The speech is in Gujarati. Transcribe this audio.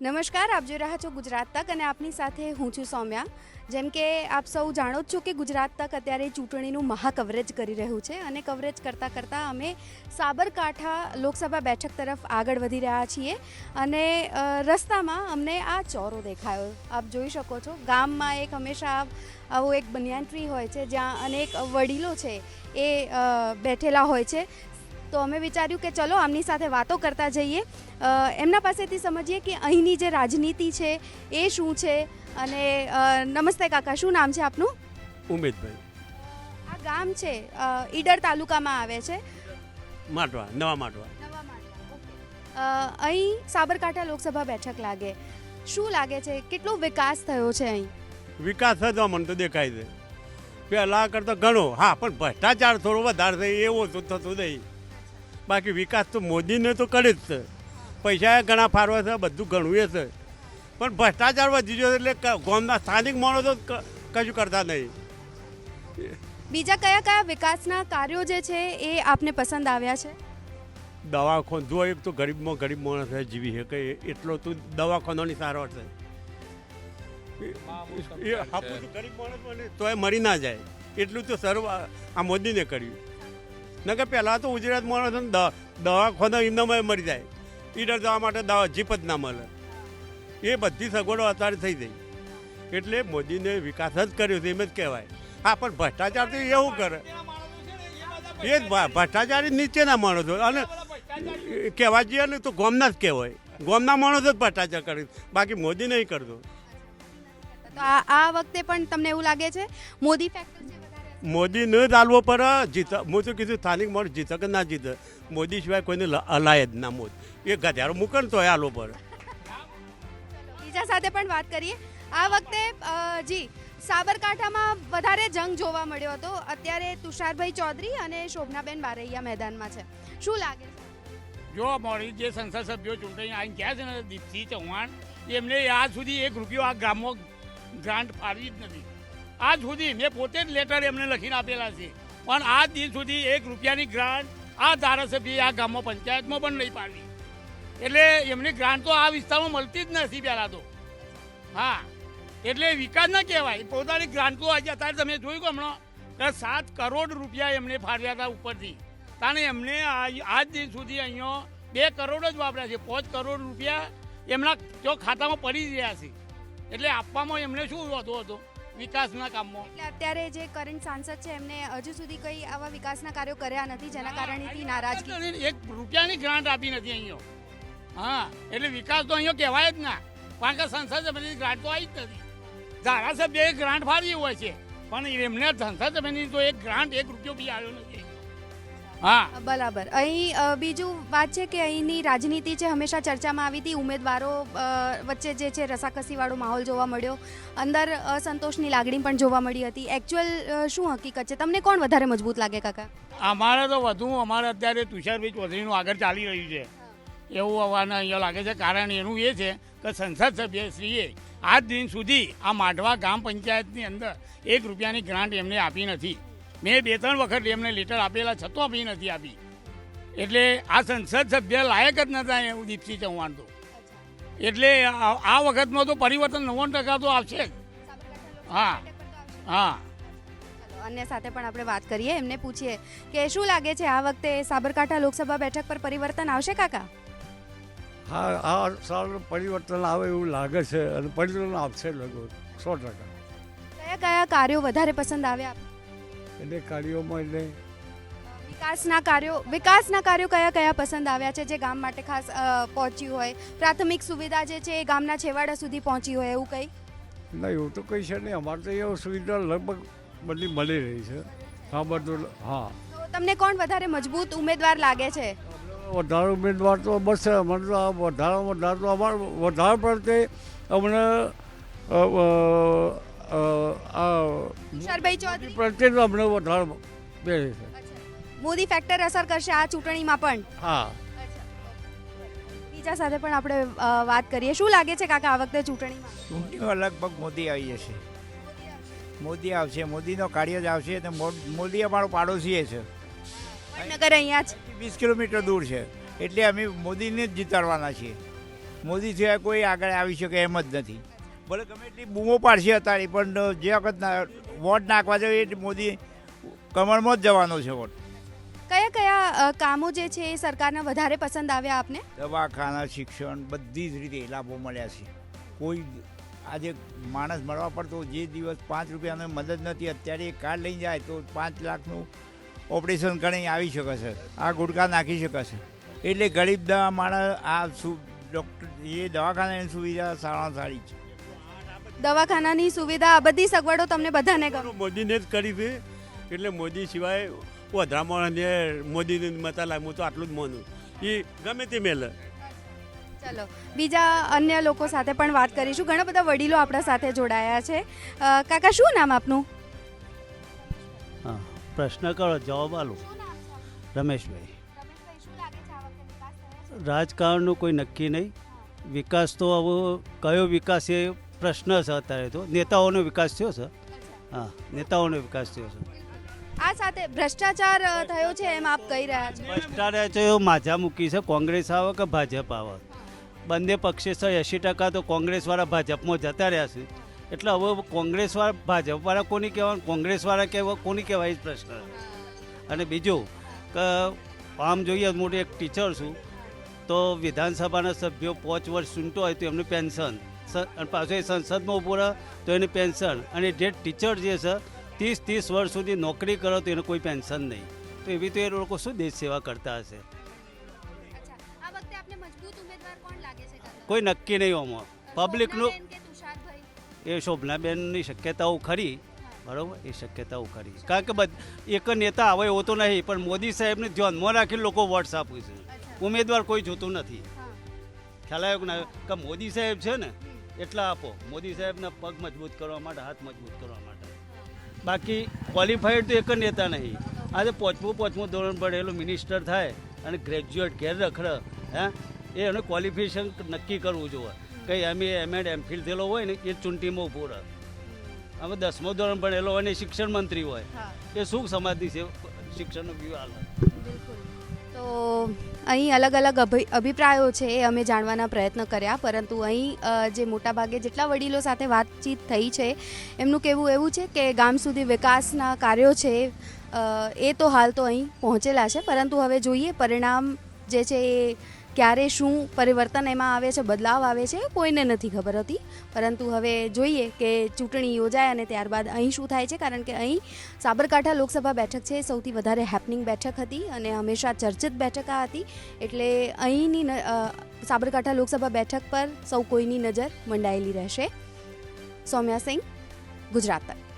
નમસ્કાર, આપ જોઈ રહ્યા છો ગુજરાત તક અને આપની સાથે હું છું સૌમ્યા. જેમ કે આપ સૌ જાણો જ છો કે ગુજરાત તક અત્યારે ચૂંટણીનું મહા કવરેજ કરી રહ્યું છે અને કવરેજ કરતાં કરતાં અમે સાબરકાંઠા લોકસભા બેઠક તરફ આગળ વધી રહ્યા છીએ અને રસ્તામાં અમને આ ચોરો દેખાયો. આપ જોઈ શકો છો, ગામમાં એક હંમેશા આવું એક બનિયાન ટ્રી હોય છે જ્યાં અનેક વડીલો છે એ બેઠેલા હોય છે. તો અમે વિચાર્યું કે ચલો આમની સાથે વાતો કરતા જઈએ. એમના પાસેથી સમજીએ કે અહીંની જે રાજનીતિ છે એ શું છે? અને નમસ્તે કાકા શું નામ છે આપનું? ઉમેદભાઈ. આ ગામ છે ઈડર તાલુકામાં આવે છે? માટવા નવા માટવા નવા અહીં સાબરકાંઠા લોકસભા બેઠક લાગે. શું લાગે છે? કેટલો વિકાસ થયો છે અહીં? વિકાસ થતો મને તો દેખાય છે. પહેલાં કરતાં ઘણો. હા પણ ભ્રષ્ટાચાર થોડો વધારે થાય એવો તો થતો નહીં. બાકી વિકાસ તો મોદીને તો કરે જ છે. પૈસા ઘણા ફાળવા છે બધું ઘણું એ છે. પણ ભ્રષ્ટાચાર વધી ગયો એટલે ક- ગામના સ્થાનિક માણસો ક- કશું કરતા નહીં. બીજા કયા કયા વિકાસના કાર્યો જે છે એ આપને પસંદ આવ્યા છે? દવાખાનું જો એક તો ગરીબમાં ગરીબ માણસ જીવી શકે એ- એટલો તો દવાખાનાની સારવાર છે. તો એ મરી ના જાય. એટલું તો સર્વ આ મોદીને કર્યું. નકર પહેલાં તો ગુજરાત માણસ દવાખાના એમનામાં મરી જાય. ઈડર જવા માટે દવા જીપ જ ના મળે. એ બધી સગવડો અત્યારે થઈ ગઈ. એટલે મોદીને વિકાસ જ કર્યો છે એમ જ કહેવાય. હા, પણ ભ્રષ્ટાચાર તો એવું કરે. એ જ ભ્રષ્ટાચાર નીચેના માણસો અને કહેવા જઈએ ને તો ગોમના જ કહેવાય. ગોમના માણસો જ ભ્રષ્ટાચાર કરે બાકી મોદી નહીં કરતો. આ વખતે પણ તમને એવું લાગે છે? મોદી ફેક્ટર છે ન ચાલવો પર જીત હું તો કીધું સ્થાનિક માણસ જીતે કે ના જીતે? મોદી સિવાય કોઈને હલાય જ ના મોદ એ ગધેડો મૂકે ને તો હાલવો પર. બીજા સાથે પણ વાત કરીએ. આ વખતે જી સાબરકાંઠામાં વધારે જંગ જોવા મળ્યો હતો. અત્યારે તુષારભાઈ ચૌધરી અને શોભનાબેન બારૈયા મેદાનમાં છે. શું લાગે જો મોડી જે સંસદ સભ્યો ચૂંટણી આવીને ગયા છે ને દીપસિંહ ચૌહાણ? એમને આજ સુધી એક રૂપિયો આ ગામમાં ગ્રાન્ટ ફાળવી જ નથી. આજ સુધી મેં પોતે જ લેટર એમને લખીને આપેલા છે. પણ આજ દિન સુધી એક રૂપિયાની ગ્રાન્ટ આ ધારાસભ્ય આ ગામમાં પંચાયતમાં પણ નહીં પાડવી એટલે એમની ગ્રાન્ટ તો આ વિસ્તારમાં મળતી જ નથી પહેલાં તો. હા, એટલે વિકાસ ના કહેવાય. પોતાની ગ્રાન્ટ તો આજે અત્યારે તમે જોયું કે હમણાં કે સાત કરોડ રૂપિયા એમને ફાળવ્યા હતા ઉપરથી. કારણ એમને આજ દિન સુધી અહીંયા બે કરોડ જ વાપર્યા છે. પાંચ કરોડ રૂપિયા એમના જો ખાતામાં પડી રહ્યા છે. એટલે આપવામાં એમને શું વાંધો હતો? વિકાસના કામમાં એટલે અત્યારે જે કરંટ સાંસદ છે એમને હજુ સુધી કઈ આવા વિકાસના કાર્યો કર્યા નથી જેના કારણેથી નારાજગી. એક રૂપિયાની ગ્રાન્ટ આપી નથી અહીંયા. હા એટલે વિકાસ તો અહીંયા કહેવાય જ ના. કારણ કે સંસદ સભ્યની ગ્રાન્ટ તો આવી જ નથી. ધારાસભ્યએ ગ્રાન્ટ ફાળવી હોય છે પણ એમને સંસદ સભ્યની તો એક ગ્રાન્ટ એક રૂપિયો બી આવ્યો નથી. હા. બરાબર. અહીં બીજું વાત છે કે અહીંની રાજનીતિ છે હંમેશા ચર્ચામાં આવી હતી. ઉમેદવારો વચ્ચે જે છે રસાકસીવાળો માહોલ જોવા મળ્યો. અંદર અસંતોષની લાગણી પણ જોવા મળી હતી. એકચ્યુઅલ શું હકીકત છે? તમને કોણ વધારે મજબૂત લાગે કાકા? અમારે તો વધુ અમારે અત્યારે તુષારભાઈ ચૌધરીનું આગળ ચાલી રહ્યું છે. એવું આવવાને અહીંયા લાગે છે. કારણ એનું એ છે કે સંસદ સભ્યશ્રીએ આજ દિન સુધી આ માઢવા ગામ પંચાયતની અંદર એક રૂપિયાની ગ્રાન્ટ એમને આપી નથી. મેં બે ત્રણ વખત એમને લેટર આપેલા છતાં બી નથી આપી. એટલે આ સંસદ સભ્ય લાયક જ નતા એવું દીપસિંહ ચૌહાણ તો. એટલે આ વખતમાં તો પરિવર્તન નવ્વાણું ટકા તો આવશે જ. હા. હા. અન્ય સાથે પણ આપણે વાત કરીએ. એમને પૂછીએ કે શું લાગે છે આ વખતે સાબરકાંઠા લોકસભા બેઠક પર પરિવર્તન આવશે કાકા? હા આ સારું પરિવર્તન આવે એવું લાગે છે. અને પરિવર્તન આવશે લગભગ સો ટકા. કયા કયા કાર્યો વધારે પસંદ આવ્યા એટલે કાર્યોમાં એટલે વિકાસના કાર્યો વિકાસના કાર્યો કયા કયા પસંદ આવ્યા છે જે ગામ માટે ખાસ પહોંચ્યું હોય? પ્રાથમિક સુવિધા જે છે એ ગામના છેવાડા સુધી પહોંચી હોય એવું કંઈ? ના એવું તો કંઈ છે નહીં. અમારે તો એવું સુવિધા લગભગ બધી મળી રહી છે. હા બધું હા. તમને કોણ વધારે મજબૂત ઉમેદવાર લાગે છે? વધારે ઉમેદવાર તો બસ અમને તો વધારે વધારે તો અમારે વધારે પડતે અમને તુષારભાઈ ચૌધરી? પ્રત્યે તો અમને વધારે છે. મોદી ફેક્ટર અસર કરશે આ ચૂંટણીમાં પણ? હા. બીજા સાથે પણ આપણે વાત કરીએ. શું લાગે છે કાકા આ વખતે ચૂંટણીમાં? ચૂંટણીમાં લગભગ મોદી આવી જશે મોદી આવશે. મોદીનો કાર્ય જ આવશે અને મો- મોદી અમારો પાડોશી છે. નગર અહીંયા જ? વીસ કિલોમીટર દૂર છે. એટલે અમે મોદીને જ જીતાડવાના છીએ. મોદી સિવાય કોઈ આગળ આવી શકે એમ જ નથી. ભલે ગમે એટલી બૂમો પાડશે અત્યારે પણ જે વખત વોટ નાખવા જાય એટલે મોદી કમળમાં જ જવાનો છે વોટ. કયા કયા કામો જે છે એ સરકારના વધારે પસંદ આવ્યા આપને? દવાખાના શિક્ષણ બધી જ રીતે લાભો મળ્યા છે. કોઈ આજે માણસ મળવા પડતો જે દિવસ પાંચ રૂપિયાની મદદ નથી અત્યારે એ કાર્ડ લઈ જાય તો પાંચ લાખનું ઓપરેશન કરી આવી શકે છે આ ગુટકા નાખી શકે છે એટલે ગરીબ દવા માણસ આ સુ ડૉક્ટર એ દવાખાનાની સુવિધા સારામાં સારી છે. દવાખાનાની સુવિધા આ બધી સગવડો તમને બધાને ગમે મોદીને જ કરી છે. એટલે મોદી સિવાય વધારામાં મોદીને મતા લાય હું તો આટલું જ માનું. એ ગમે તે મેલે. ચલો બીજા અન્ય લોકો સાથે પણ વાત કરીશું. ઘણા બધા વડીલો આપણા સાથે જોડાયા છે. કાકા શું નામ આપનું? હા પ્રશ્ન કરો જવાબ આલો. રમેશભાઈ. રાજકારણનું કોઈ નક્કી નહીં. વિકાસ તો હવે કયો વિકાસ એ પ્રશ્ન છે અત્યારે તો. નેતાઓનો વિકાસ થયો છે. હા નેતાઓનો વિકાસ થયો છે. આ સાથે ભ્રષ્ટાચાર થયો છે એમ આપ કહી રહ્યા છો? ભ્રષ્ટાચાર માજા મૂકી છે કોંગ્રેસ આવે કે ભાજપ આવે? બંને પક્ષે સર એંશી ટકા તો કોંગ્રેસવાળા ભાજપમાં જતા રહ્યા છે. એટલે હવે કોંગ્રેસવાળા ભાજપવાળા કોની કહેવાય કોંગ્રેસવાળા કહેવા કોની કહેવાય એ પ્રશ્ન અને બીજું કે આમ જોઈએ મોટી એક ટીચર છું તો વિધાનસભાના સભ્યો પાંચ વર્ષ ચૂંટો હોય તો એમનું પેન્શન. અને પાછો એ સંસદમાં ઊભો રહે તો એને પેન્શન. અને જે ટીચર જે છે ત્રીસ ત્રીસ વર્ષ સુધી નોકરી કરો તો એને કોઈ પેન્શન નહીં. તો એવી તો એ લોકો શું દેશ સેવા કરતા હશે? કોઈ નક્કી નહીં આમાં. પબ્લિકનું એ શોભનાબેનની શક્યતાઓ ખરી. બરાબર? એ શક્યતાઓ ખરી. કારણ કે બધ એક નેતા આવે એવો તો નહીં પણ મોદી સાહેબને ધ્યાનમાં રાખીને લોકો વોટ્સ આપે છે. ઉમેદવાર કોઈ જોતું નથી. ખ્યાલ આવ્યો? કે મોદી સાહેબ છે ને એટલા આપો. મોદી સાહેબના પગ મજબૂત કરવા માટે હાથ મજબૂત કરવા માટે. બાકી ક્વોલિફાઈડ તો એક જ નેતા નહીં. આજે પાંચમું પાંચમું ધોરણ ભણેલો મિનિસ્ટર થાય અને ગ્રેજ્યુએટ ઘેર રખડે હા? એ એનું ક્વોલિફિકેશન નક્કી કરવું જોઈએ. કંઈ એમ એ એમ એડ એમ ફિલ થયેલો હોય ને એ ચૂંટણીમાં ઊભો રહે. અમે દસમો ધોરણ ભણેલો હોય ને શિક્ષણ મંત્રી હોય. એ શું સમાજની છે? શિક્ષણનો વ્યૂહ હાલ. તો અહીં અલગ અલગ અભિ, અભિપ્રાયો છે એ અમે જાણવાના પ્રયત્ન કર્યા, પરંતુ અહીં જે મોટાભાગે જેટલા વડીલો સાથે વાતચીત થઈ છે, એમનું કહેવું એવું છે કે ગામ સુધી વિકાસના કાર્યો છે એ તો હાલ તો અહીં પહોંચેલા છે, પરંતુ હવે જોઈએ પરિણામ જે છે એ ક્યારે શું પરિવર્તન એમાં આવે છે, બદલાવ આવે છે, કોઈને નથી ખબર હતી. પરંતુ હવે જોઈએ કે ચૂંટણી યોજાય અને ત્યારબાદ અહીં શું થાય છે, કારણ કે અહીં સાબરકાંઠા લોકસભા બેઠક છે, સૌથી વધારે હેપનિંગ બેઠક હતી અને હંમેશા ચર્ચિત બેઠક આ હતી. એટલે અહીંની સાબરકાંઠા લોકસભા બેઠક પર સૌ કોઈની નજર મંડાયેલી રહેશે. સૌમ્યા સિંહ ગુજરાત તક.